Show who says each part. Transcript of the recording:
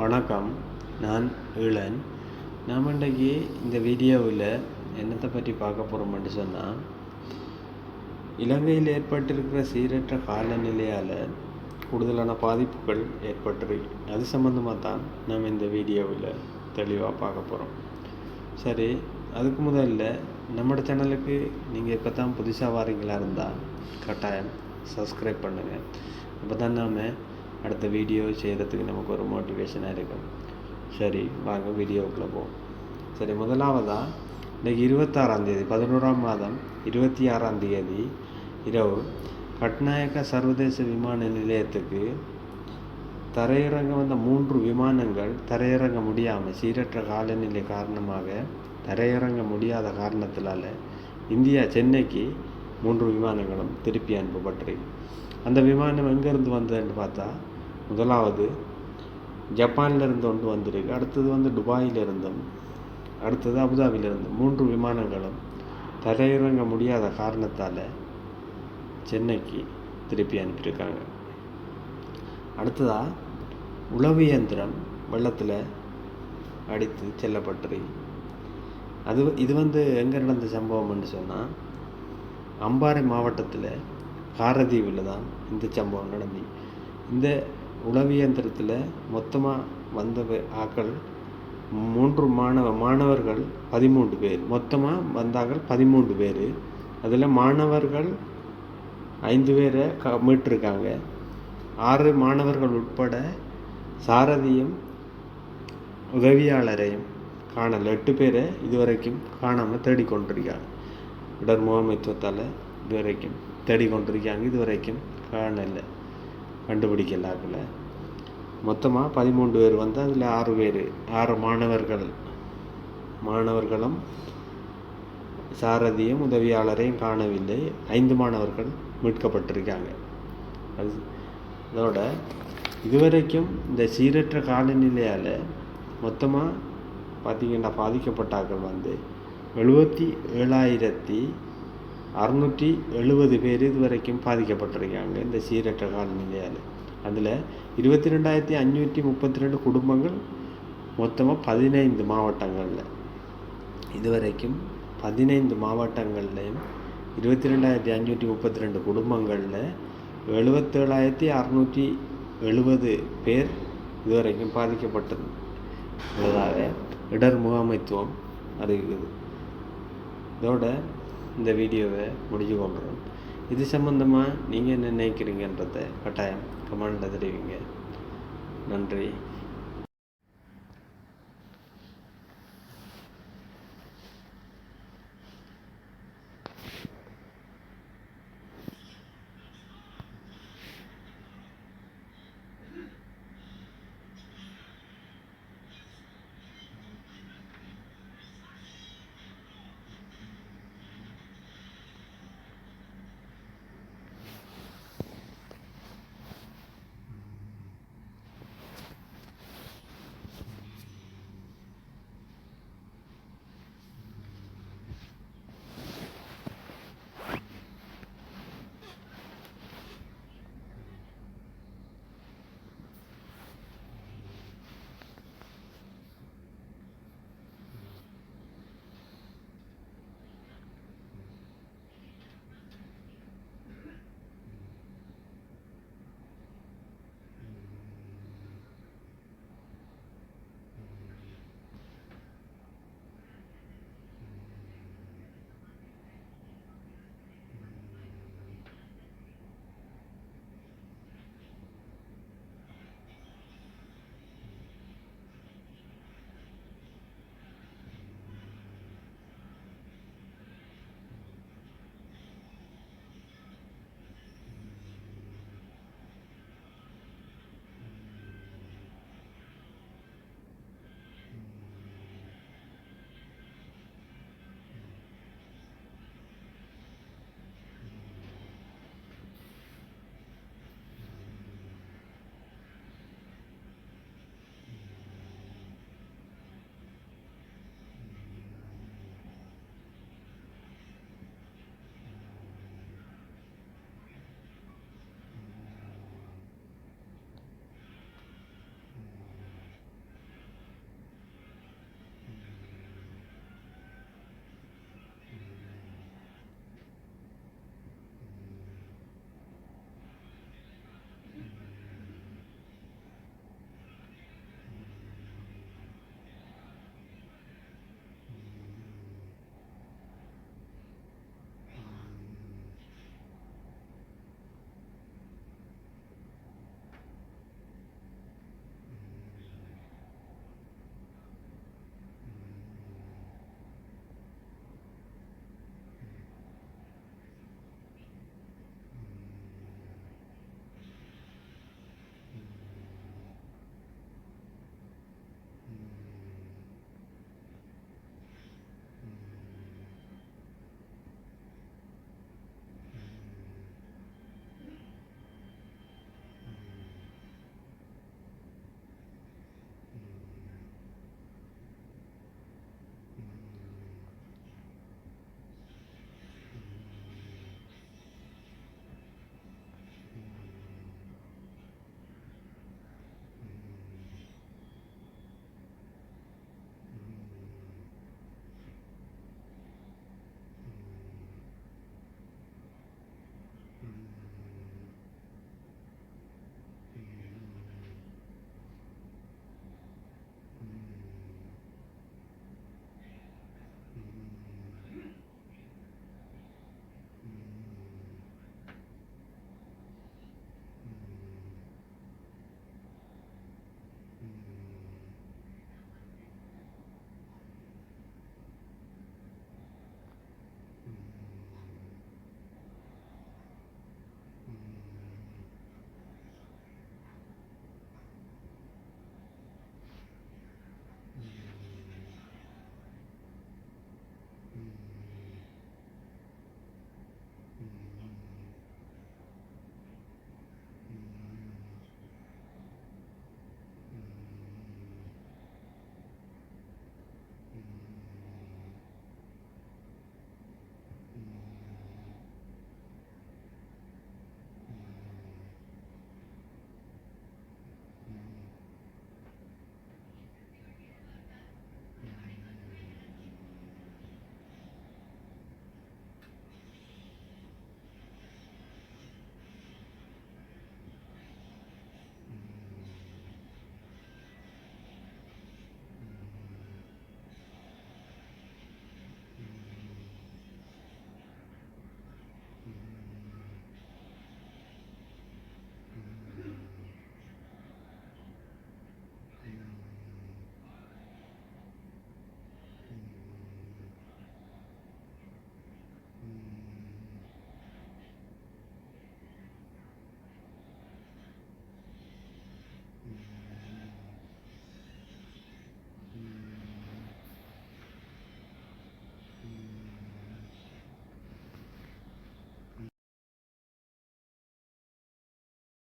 Speaker 1: வணக்கம் நான் ஈழன் நாம் இன்றைக்கு இந்த வீடியோவில் என்னத்தை பற்றி பார்க்க போகிறோம்னு சொன்னால் இலங்கையில் ஏற்பட்டிருக்கிற சீரற்ற காலநிலையால் கூடுதலான பாதிப்புகள் ஏற்பட்டிருக்கு அது சம்மந்தமாக தான் நாம் இந்த வீடியோவில் தெளிவாக பார்க்க போகிறோம் சரி அதுக்கு முதல்ல நம்மளோட சேனலுக்கு நீங்கள் இப்போ தான் புதுசாக வாரீங்களா இருந்தால் கட்டாயம் சப்ஸ்கிரைப் பண்ணுங்கள் அப்போ தான் நாம் அடுத்த வீடியோ செய்கிறதுக்கு நமக்கு ஒரு மோட்டிவேஷனாக இருக்கும் சரி வாங்க வீடியோவுக்குள்ளே போவோம் சரி முதலாவதாக இன்றைக்கி இருபத்தாறாம் தேதி பதினோராம் மாதம் இருபத்தி ஆறாம் தேதி இரவு கட்நாயக்க சர்வதேச விமான நிலையத்துக்கு தரையிறங்க வந்த மூன்று விமானங்கள் தரையிறங்க முடியாமல் சீரற்ற காலநிலை காரணமாக தரையிறங்க முடியாத காரணத்தினால இந்தியா சென்னைக்கு மூன்று விமானங்களும் திருப்பி அனுப்பப்பட்டிருக்கு அந்த விமானம் எங்கேருந்து வந்ததுன்னு பார்த்தா முதலாவது ஜப்பான்லேருந்து ஒன்று வந்திருக்கு அடுத்தது வந்து துபாயிலிருந்தும் அடுத்தது அபுதாபியில் இருந்தும் மூன்று விமானங்களும் தரையிறங்க முடியாத காரணத்தால் சென்னைக்கு திருப்பி அனுப்பியிருக்காங்க. அடுத்ததாக உளவு இயந்திரம் வெள்ளத்தில் அடித்து செல்லப்பட்டு அது இது வந்து எங்கே நடந்த சம்பவம்னு சொன்னால் அம்பாறை மாவட்டத்தில் காரதீவில் தான் இந்த சம்பவம் நடந்து இந்த உளவியந்திரத்தில் மொத்தமாக வந்த ஆக்கள் மூன்று மாணவ மாணவர்கள் பதிமூன்று பேர். மொத்தமாக வந்தார்கள் பதிமூன்று பேர். அதில் மாணவர்கள் ஐந்து பேரை க மீட்டிருக்காங்க. ஆறு மாணவர்கள் உட்பட சாரதியும் உதவியாளரையும் காணல. எட்டு பேரை இதுவரைக்கும் காணாமல் தேடிக்கொண்டிருக்காங்க. இடர் முகாமைத்துவத்தால் இதுவரைக்கும் தேடிக்கொண்டிருக்காங்க. இதுவரைக்கும் காணலை. கண்டுபிடிக்கலாக்கல மொத்தமாக பதிமூன்று பேர் வந்து அதில் ஆறு பேர் ஆறு மாணவர்கள். மாணவர்களும் சாரதியும் உதவியாளரையும் காணவில்லை. ஐந்து மாணவர்கள் மீட்கப்பட்டிருக்காங்க. அது அதோட இதுவரைக்கும் இந்த சீரற்ற காலநிலையால் மொத்தமாக பார்த்திங்கன்னா பாதிக்கப்பட்டாக்கள் வந்து எழுபத்தி ஏழாயிரத்தி அறுநூற்றி எழுபது பேர் இது வரைக்கும் பாதிக்கப்பட்டிருக்காங்க இந்த சீரற்ற காலநிலையால். அதில் இருபத்தி ரெண்டாயிரத்தி அஞ்சூற்றி முப்பத்தி ரெண்டு குடும்பங்கள் மொத்தமாக பதினைந்து மாவட்டங்களில். இதுவரைக்கும் பதினைந்து மாவட்டங்கள்லையும் இருபத்தி ரெண்டாயிரத்தி அஞ்சூற்றி முப்பத்தி ரெண்டு குடும்பங்களில் எழுபத்தேழாயிரத்தி அறநூற்றி எழுபது பேர் இதுவரைக்கும் பாதிக்கப்பட்டதாக இடர் முகாமைத்துவம் அறிவிக்குது. இதோட இந்த வீடியோவை முடிஞ்சு கொள்கிறோம். இது சம்மந்தமாக நீங்கள் என்ன நினைக்கிறீங்கன்றத கட்டாயம் கமெண்டில் தெரிவிங்க. நன்றி.